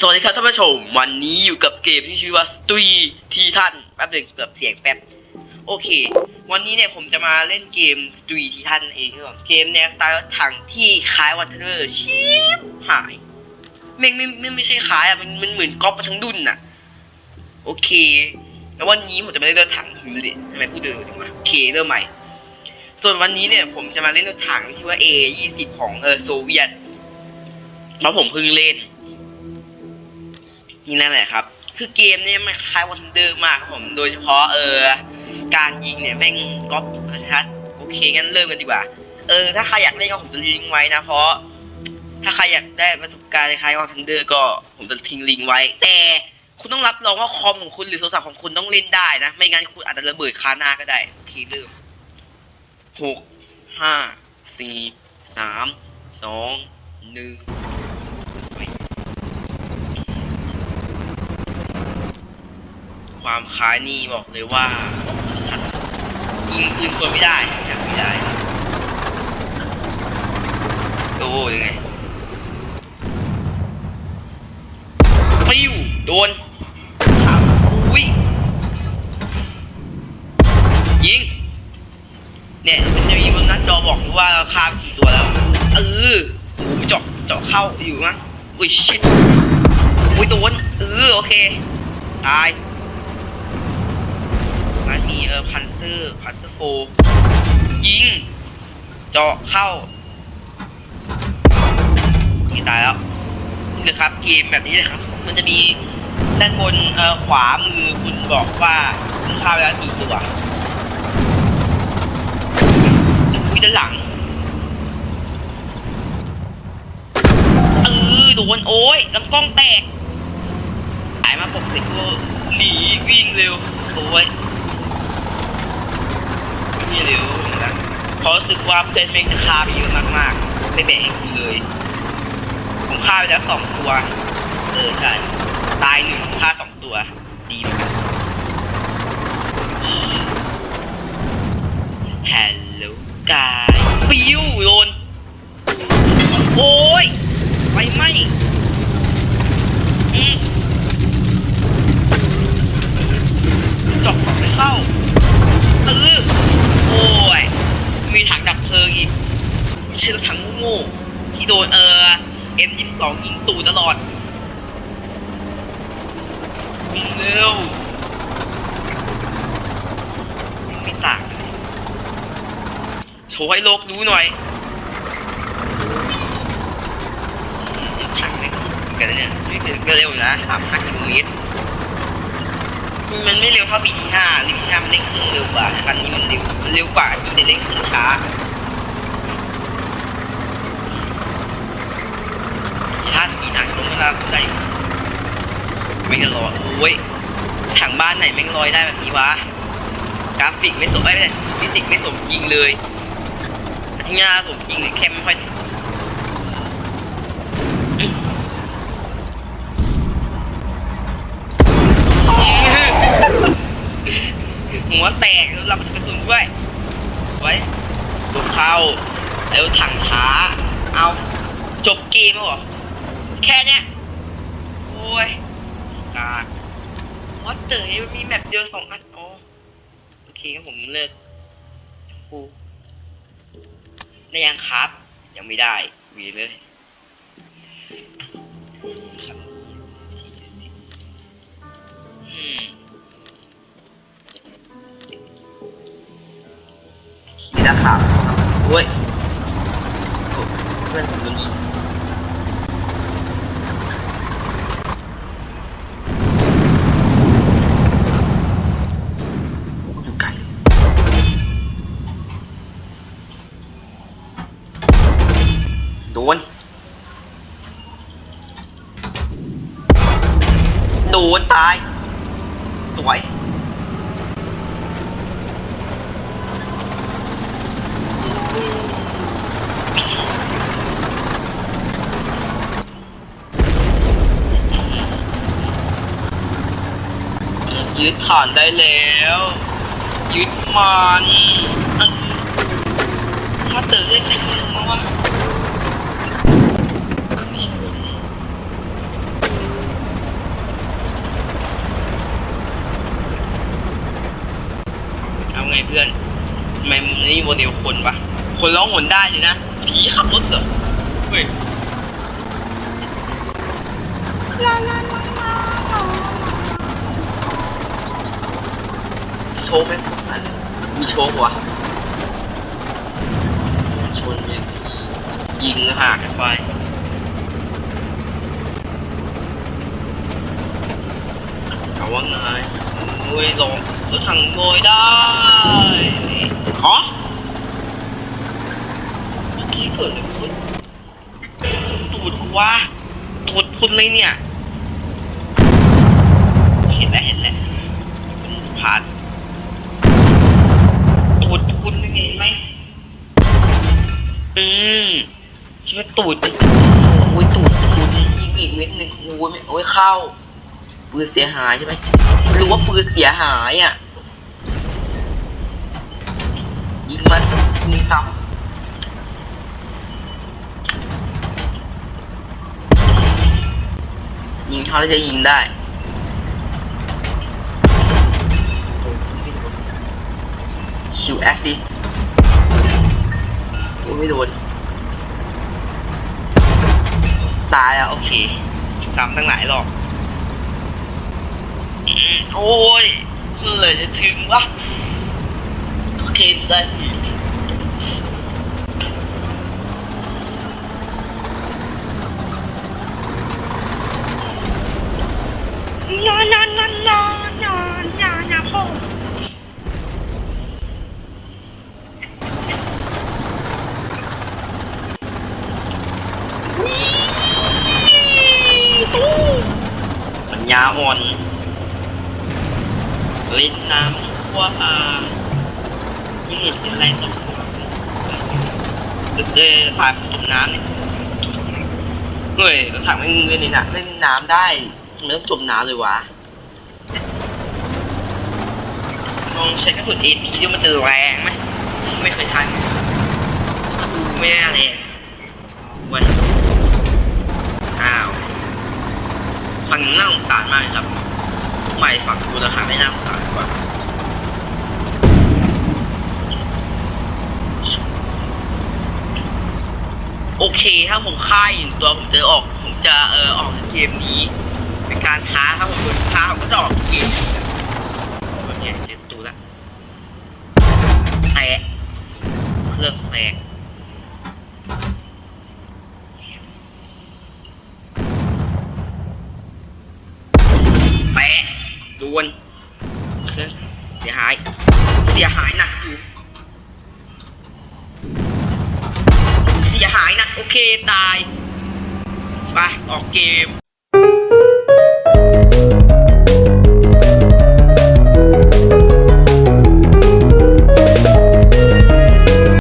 สวัสดีครับท่านผู้ชม วันนี้อยู่กับเกมที่ชื่อว่า s t r e e t ท่านแป๊บหนึ่งเกือบเสียงแป๊บโอเค วันนี้เนี่ยผมจะมาเล่นเกม s t r e e t ท่านเองครับเกมแนวสไตล์ถังที่คล้ายวันเทอร์ชิบหายแม่งไม่ไม่ไม่ใช่คล้ายอะมันมันเหมือนก๊อปมาทั้งดุนน่ะ โอเค แล้ววันนี้ผมจะมาเล่นรถถังดูดิทำไมพูดเดิมจังวะโอเคเริ่มใหม่ ส่วนวันนี้เนี่ยผมจะมาเล่นรถถังที่ว่า A 20ของเออโซเวียตเพราะผมเพิ่งเล่น นี่นั่นแหละครับ คือเกมเนี่ยมันคล้ายวันเดอร์มากครับผม โดยเฉพาะเออ การยิงเนี่ยแม่งก๊อปชัดโอเคงั้นเริ่มกันดีกว่า เออ ถ้าใครอยากเล่นก็ผมจะลิงไว้นะ เพราะ ถ้าใครอยากได้ประสบการณ์คล้ายวันเดอร์ก็ผมจะทิ้งลิงไว้ แต่คุณต้องรับรองว่าคอมของคุณหรือโทรศัพท์ของคุณต้องเล่นได้นะ ไม่งั้นคุณอาจจะระเบิดคาหน้าก็ได้โอเคเริ่มหกห้าสี่สามสองหนึ่ง ความคล้ายนี่บอกเลยว่ายิงปืนคนไม่ได้ยังไม่ได้โอ้ยังไงปิ้วโดนอุ้ยยิงเนี่ยมันจะมีบนหน้าจอบอกว่าเราฆ่ากี่ตัวแล้วเออเจาะเจาะเข้าอยู่มั้งอุ้ยชิตอุ้ยโดนเออโอเคตาย มันมีเออพันเซอร์พันเซอร์โฟยิง เจาะเข้านี่ตายแล้วนี่เลยครับเกมแบบนี้เลยครับ มันจะมีด้านบนเออขวามือคุณบอกว่าคุณฆ่าไปแล้วกี่ตัวอุ้ยด้านหลังเออโดนโอ้ยลำกล้องแตกหายมาปกติก็หนีวิ่งเร็วโอ้ย ไม่เร็วนะเพราะรู้สึกว่าเพื่อนแม่งฆ่าไปเยอะมากๆ ไม่แบ่งเลย ผมฆ่าไปแล้วสองตัว เออใช่ ตายหนึ่งฆ่าสองตัว ดีเหมือนกัน ที่โดนเออ M22 ยิงตูตลอดวิ่งเร็ววิ่งไม่ต่างโชว์ให้โลกรู้หน่อยถังไม่กันนะเนี่ยไม่ถึงก็เร็วนะ35กิโลเมตรมันไม่เร็วเท่าปีที่ห้าปีที่ห้ามันเร่งเครื่องเร็วกว่าคันนี้มันเร็วเร็วกว่าอีแต่เร่งเครื่องช้าถ้า อีหนักลงเวลาได้อยู่ไม่กันรอโอ้ยถังบ้านไหนแม่งลอยได้แบบนี้วะกราฟิกไม่สมไม่ได้ฟิสิกไม่สมจริงเลยพัทยาสมจริงเลยแค่ไม่ค่อยหัวแตกรับกระสุนด้วยไว้ดูเข้าแล้วถังช้าเอาจบเกมแล้วเหรอ แค่เนี้ย โอ้ยกากวัดเตอร์มันมีแมปเดียวสองอันอ๋อโอเคงั้นผมเลิกกูได้ยังครับ ยังไม่ได้วีเลยอืมนี่นะครับโอ้ยเพื่อนผมโดนยิง โดนตาย สวย ยึดฐานได้แล้ว ยึดมันถ้าเต๋อได้ใครยิงมาวะ ตัวเดียวคนปะคนร้องหนได้เลยนะผีขับรถเหรอเฮ้ยโชว์ไหมอันมีโชว์วะชนเลยยิงหากันไปเอาว่าไงโอ้ยลงรถถังโงยได้ฮะ เปิดตูดกูวะตูดพุนเลยเนี่ย เห็นแล้วเห็นแล้วมันผ่านตูดคุณยังไงไหมอืมใช่ไหมตูดโอ้ยตูดคุณยิงอีกเม็ดหนึ่งโอ้ยโอ้ยเข้าปืนเสียหายใช่ไหมรู้ว่าปืนเสียหายอะยิงมันยิงซ้ำ ยิงเท่าที่จะยิงได้ คิวแอสซิสโอ้ไม่โดน ตายแล้ว โอเคซ้ำตั้งหลายรอบโอ้ยเมื่อไหร่จะถึงวะโอเคได้ นอนนอนนอนนอนนอนนอนนะพ่อมันยาอ่อนเล่นน้ำว่าอ่าไม่เห็นเป็นไรตกตึกเลยผ่านจมน้ำเนี่ยเฮ้ยเรถถังไม่เงินนี่นะเล่นน้ำได้ ทำไมต้องจมน้ำเลยวะลองใช้กระสุนเอพีดูมันจะแรงไหมไม่เคยใช้ดูไม่น่าแรงเว้ยอ้าวฝั่งนี้น่าสงสารมากครับใหม่ฝั่งดูราคาไม่น่าสงสารกว่าโอเค ถ้าผมฆ่าอยู่ตัวผมจะออก ผมจะเออออกเกมนี้ เป็นการท้าถ้าผมท้าผมก็จะออกกเกมนี้โอเคเจ็ดตัวละแตะเครื่องแตกแปะดวนเครื่องเสียหาย เสียหายหนักอยู่เสียหายหนักโอเคตาย ไป ออกเกม